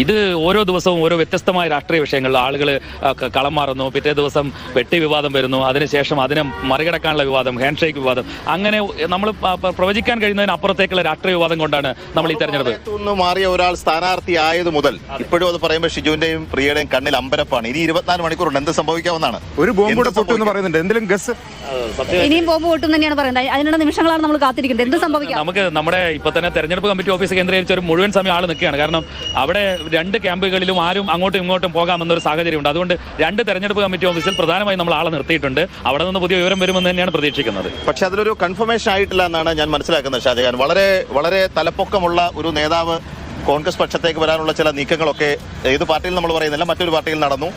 ഇത് ഓരോ ദിവസവും ഓരോ വ്യത്യസ്തമായ രാഷ്ട്രീയ വിഷയങ്ങളിൽ ആളുകൾ കളം മാറുന്നു. പിറ്റേ ദിവസം വെട്ടി വിവാദം വരുന്നു. അതിനുശേഷം അതിനെ മറികടക്കാനുള്ള വിവാദം ഹാൻഡ് ഷേക്ക് വിവാദം. അങ്ങനെ നമ്മൾ പ്രവചിക്കാൻ കഴിയുന്നതിന് അപ്പുറത്തേക്കുള്ള രാഷ്ട്രീയ വിവാദം കൊണ്ടാണ് നമ്മൾ ഈ തെരഞ്ഞെടുപ്പ്. മാറിയ ഒരാൾ സ്ഥാനാർത്ഥി ആയത് മുതൽ ഇപ്പോഴും അത് പറയുമ്പോൾ ഷിജുവിന്റെയും പ്രിയയുടെയും കണ്ണിൽ അമ്പരപ്പാണ്. ഇനി ഇരുപത്തിനാല് മണിക്കൂറുണ്ട്. എന്ത് സംഭവിക്കാവുന്നതാണ് ഒരു ബോംബ് കൂടെ എന്ന് പറയുന്നുണ്ട്. എന്തെങ്കിലും ഗസ് ഇനിയും ബോംബ് പൊട്ടും തന്നെയാണ് പറയുന്നത്. അതിനുള്ള നിമിഷങ്ങളാണ് നമ്മൾ കാത്തിരിക്കുന്നത്. എന്ത് സംഭവിക്കാം? നമുക്ക് നമ്മുടെ ഇപ്പൊ തന്നെ തെരഞ്ഞെടുപ്പ് കമ്മിറ്റി ഓഫീസ് കേന്ദ്രീകരിച്ച ഒരു മുഴുവൻ സമയം ആൾ നിൽക്കുകയാണ്. കാരണം അവിടെ രണ്ട് ക്യാമ്പുകളിലും ആരും അങ്ങോട്ടും ഇങ്ങോട്ടും പോകാമെന്നൊരു സാഹചര്യമുണ്ട്. അതുകൊണ്ട് രണ്ട് തെരഞ്ഞെടുപ്പ് കമ്മിറ്റി ഓഫീസിൽ പ്രധാനമായി നമ്മൾ ആളെ നിർത്തിയിട്ടുണ്ട്. അവിടെ നിന്ന് പുതിയ വിവരം വരുമെന്ന് തന്നെയാണ് പ്രതീക്ഷിക്കുന്നത്. പക്ഷെ അതിലൊരു കൺഫർമേഷൻ ആയിട്ടില്ല എന്നാണ് ഞാൻ മനസ്സിലാക്കുന്നത് ഷാജഹാൻ. വളരെ വളരെ തലപ്പൊക്കമുള്ള ഒരു നേതാവ് കോൺഗ്രസ് പക്ഷത്തേക്ക് വരാനുള്ള ചില നീക്കങ്ങളൊക്കെ ഏത് പാർട്ടിയിൽ നമ്മൾ പറയുന്നില്ല മറ്റൊരു പാർട്ടിയിൽ നടന്നു.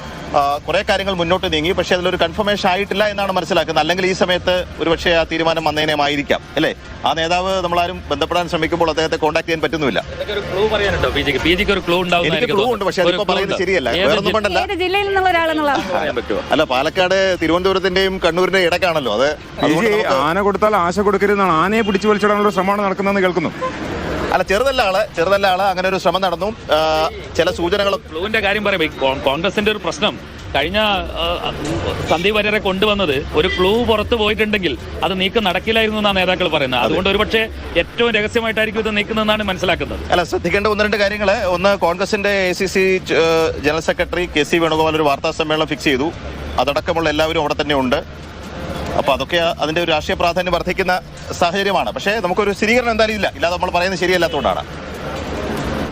കുറെ കാര്യങ്ങൾ മുന്നോട്ട് നീങ്ങി. പക്ഷേ അതിലൊരു കൺഫർമേഷൻ ആയിട്ടില്ല എന്നാണ് മനസ്സിലാക്കുന്നത്. അല്ലെങ്കിൽ ഈ സമയത്ത് ഒരുപക്ഷെ ആ തീരുമാനം വന്നതിനേമായിരിക്കാം അല്ലേ? ആ നേതാവ് നമ്മളാരും ബന്ധപ്പെടാൻ ശ്രമിക്കുമ്പോൾ അദ്ദേഹത്തെ കോൺടാക്ട് ചെയ്യാൻ പറ്റുന്നില്ല. ഒരു ക്ലൂ പറയാനുണ്ടോ പി ജിക്ക് ഒരു ക്ലൂ എനിക്ക് ക്ലൂ ഉണ്ട്. പക്ഷേ അതിപ്പോ പറയുന്നത് ശരിയല്ല. വേറൊന്നും കൊണ്ടല്ല അല്ല പാലക്കാട് തിരുവനന്തപുരത്തിന്റെയും കണ്ണൂരിന്റെയും ഇടക്കാണല്ലോ. അത് ആന കൊടുത്താൽ ആശ കൊടുക്കരുതെന്നാണ്. ആനയെ പിടിച്ചു വലിച്ചിടാനുള്ള ശ്രമമാണ് നടക്കുന്നതെന്ന് കേൾക്കുന്നു. അല്ല ചെറുതല്ല ആൾ ചെറുതല്ല ആൾ. അങ്ങനെ ഒരു ശ്രമം നടന്നു. ചില സൂചനകൾ ഫ്ലൂവിന്റെ കാര്യം പറയുമ്പോൾ കോൺഗ്രസിന്റെ ഒരു പ്രശ്നം. കഴിഞ്ഞ സന്ദീപ് വാര്യരെ കൊണ്ടുവന്നത് ഒരു ക്ലൂ പുറത്തു പോയിട്ടുണ്ടെങ്കിൽ അത് നീക്കം നടക്കില്ലായിരുന്നു എന്നാണ് നേതാക്കൾ പറയുന്നത്. അതുകൊണ്ട് ഒരുപക്ഷെ ഏറ്റവും രഹസ്യമായിട്ടായിരിക്കും ഇത് നീക്കുന്നതെന്നാണ് മനസ്സിലാക്കുന്നത്. അല്ല ശ്രദ്ധിക്കേണ്ട ഒന്ന് രണ്ട് കാര്യങ്ങൾ ഒന്ന് കോൺഗ്രസിന്റെ A C C general secretary K C Venugopal ഒരു വാർത്താ സമ്മേളനം ഫിക്സ് ചെയ്തു. അതടക്കമുള്ള എല്ലാവരും അവിടെ തന്നെ ഉണ്ട്. അപ്പൊ അതൊക്കെ അതിന്റെ ഒരു രാഷ്ട്രീയ പ്രാധാന്യം വർദ്ധിക്കുന്ന സാഹചര്യമാണ്. പക്ഷേ നമുക്കൊരു സ്ഥിരീകരണം എന്തായാലും ഇല്ല. ഇല്ലാതെ നമ്മൾ പറയുന്നത് ശരിയല്ലാത്തതുകൊണ്ടാണ്.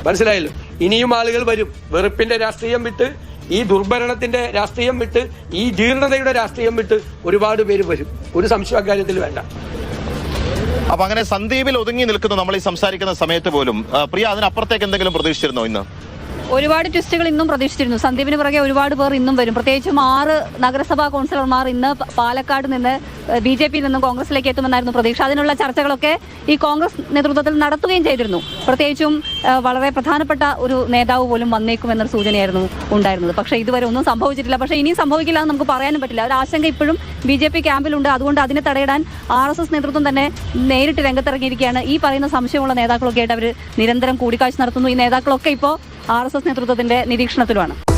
മനസ്സിലായല്ലോ? ഇനിയും ആളുകൾ വരും. വെറുപ്പിന്റെ രാഷ്ട്രീയം വിട്ട് ഈ ദുർഭരണത്തിന്റെ രാഷ്ട്രീയം വിട്ട് ഈ ജീർണതയുടെ രാഷ്ട്രീയം വിട്ട് ഒരുപാട് പേര് വരും. ഒരു സംശയം അക്കാര്യത്തിൽ വേണ്ട. അപ്പൊ അങ്ങനെ സന്ദീപിൽ ഒതുങ്ങി നിൽക്കുന്നു നമ്മൾ ഈ സംസാരിക്കുന്ന സമയത്ത് പോലും. പ്രിയ അതിനപ്പുറത്തേക്ക് എന്തെങ്കിലും പ്രതീക്ഷിച്ചിരുന്നോ ഇന്ന്? ഒരുപാട് ട്വിസ്റ്റുകൾ ഇന്നും പ്രതീക്ഷിച്ചിരുന്നു. സന്ദീപിന് പുറകെ ഒരുപാട് പേർ ഇന്നും വരും. പ്രത്യേകിച്ചും ആറ് നഗരസഭാ കൗൺസിലർമാർ ഇന്ന് പാലക്കാട് നിന്ന് ബി ജെ പിയിൽ നിന്നും കോൺഗ്രസിലേക്ക് എത്തുമെന്നായിരുന്നു പ്രതീക്ഷ. അതിനുള്ള ചർച്ചകളൊക്കെ ഈ കോൺഗ്രസ് നേതൃത്വത്തിൽ നടത്തുകയും ചെയ്തിരുന്നു. പ്രത്യേകിച്ചും വളരെ പ്രധാനപ്പെട്ട ഒരു നേതാവ് പോലും വന്നേക്കുമെന്നൊരു സൂചനയായിരുന്നു ഉണ്ടായിരുന്നത്. പക്ഷേ ഇതുവരെ ഒന്നും സംഭവിച്ചിട്ടില്ല. പക്ഷേ ഇനിയും സംഭവിക്കില്ല എന്ന് നമുക്ക് പറയാനും പറ്റില്ല. ഒരു ആശങ്ക ഇപ്പോഴും ബി ജെ പി ക്യാമ്പിലുണ്ട്. അതുകൊണ്ട് അതിനെ തടയിടാൻ ആർ എസ് എസ് നേതൃത്വം തന്നെ നേരിട്ട് രംഗത്തിറങ്ങിയിരിക്കുകയാണ്. ഈ പറയുന്ന സംശയമുള്ള നേതാക്കളൊക്കെ ആയിട്ട് അവർ നിരന്തരം കൂടിക്കാഴ്ച നടത്തുന്നു. ഈ നേതാക്കളൊക്കെ ഇപ്പോൾ ആർ എസ് എസ് നേതൃത്വത്തിന്റെ നിരീക്ഷണത്തിലുമാണ്